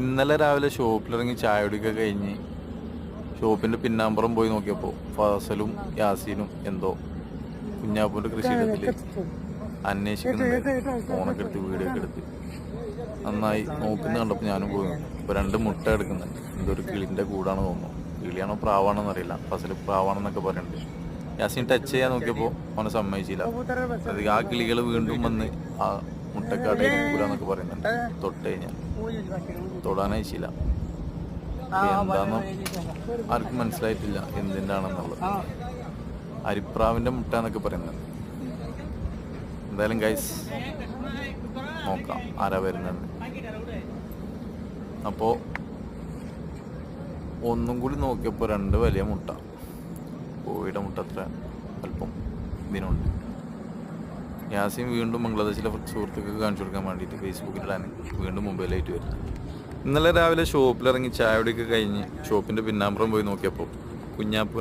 ഇന്നലെ രാവിലെ ഷോപ്പിലിറങ്ങി ചായ കുടിക്കുക കഴിഞ്ഞ് ഷോപ്പിന്റെ പിന്നാമ്പുറം പോയി നോക്കിയപ്പോൾ ഫസലും യാസീനും എന്തോ കുഞ്ഞാപ്പൂന്റെ കൃഷിയിടത്തിൽ അന്വേഷിക്കുന്നുണ്ട്. ഫോണൊക്കെ എടുത്ത് വീഡിയോ എടുത്ത്. നന്നായി നോക്കുന്ന കണ്ടപ്പോൾ ഞാനും പോയി നോക്കി. അപ്പോൾ രണ്ട് മുട്ട എടുക്കുന്നുണ്ട്. എന്തൊരു ഒരു കിളിന്റെ കൂടാണ് തോന്നുന്നു. കിളിയാണോ പ്രാവാണോ അറിയില്ല. ഫസൽ പ്രാവാണെന്നൊക്കെ പറയുന്നുണ്ട് യാസീൻ ടച്ച് ചെയ്യാൻ നോക്കിയപ്പോൾ അവനെ സമ്മതിച്ചില്ല. അത് ആ കിളികൾ വീണ്ടും വന്ന് ആ മുട്ടക്കാടെ എന്നൊക്കെ പറയുന്നുണ്ട്. തൊട്ട് കഴിഞ്ഞാൽ തൊടാൻ അയച്ചില്ല എന്താന്ന് ആർക്കും മനസ്സിലായിട്ടില്ല എന്തിന്റെ ആണെന്നുള്ളത് അരിപ്രാവിന്റെ മുട്ട എന്നൊക്കെ പറയുന്നുണ്ട്. എന്തായാലും ഗൈസ് നോക്കാം ആരാ വരുന്നത്. അപ്പോ ഒന്നും കൂടി നോക്കിയപ്പോൾ രണ്ട് വലിയ മുട്ട. കോഴിയുടെ മുട്ട അത്ര അല്പം ഇതിനുണ്ട്. യാസിൻ വീണ്ടും ബംഗ്ലാദേശിലെ സുഹൃത്തുക്കൾക്ക് കാണിച്ചു കൊടുക്കാൻ വേണ്ടിയിട്ട് ഫേസ്ബുക്കിലാണ് വീണ്ടും മുംബൈയിലായിട്ട് വരുന്നത്. ഇന്നലെ രാവിലെ ഷോപ്പിലിറങ്ങി ചായ കുടിയൊക്കെ കഴിഞ്ഞ് ഷോപ്പിന്റെ പിന്നാമ്പുറം പോയി നോക്കിയപ്പോൾ കുഞ്ഞാപ്പൂന്റെ